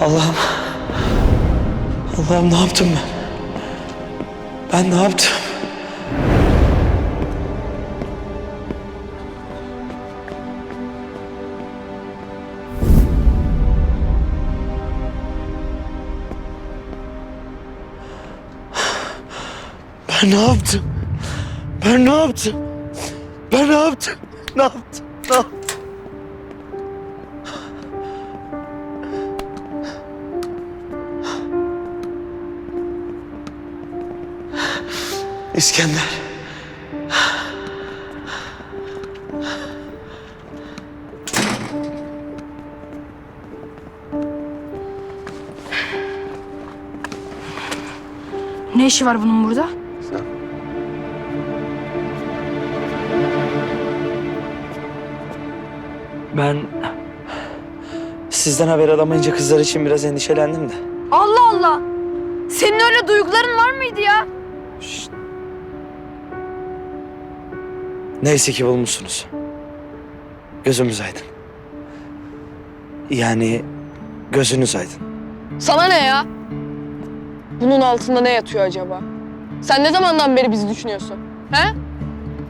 Allah'ım. Allah'ım ne yaptım ben? Ben ne yaptım? Ben ne yaptım? Ben ne yaptım? Ben ne yaptım? Ne yaptım? Ne yaptım? İskender. Ne işi var bunun burada? Ben sizden haber alamayınca kızlar için biraz endişelendim de. Allah Allah! Senin öyle duyguların var mıydı ya? Neyse ki bulmuşsunuz. Gözümüz aydın. Yani gözünüz aydın. Sana ne ya? Bunun altında ne yatıyor acaba? Sen ne zamandan beri bizi düşünüyorsun? He?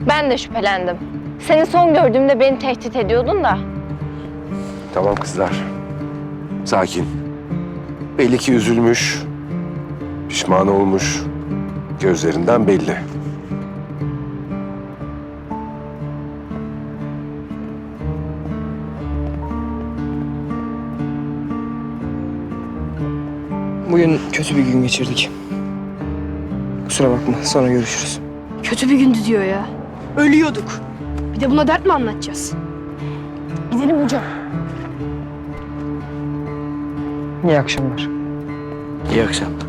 Ben de şüphelendim. Seni son gördüğümde beni tehdit ediyordun da. Tamam kızlar. Sakin. Belli ki üzülmüş, pişman olmuş. Gözlerinden belli. Bugün kötü bir gün geçirdik. Kusura bakma, sonra görüşürüz. Kötü bir gündü diyor ya. Ölüyorduk. Bir de buna dert mi anlatacağız? Gidelim hocam. İyi akşamlar. İyi akşamlar.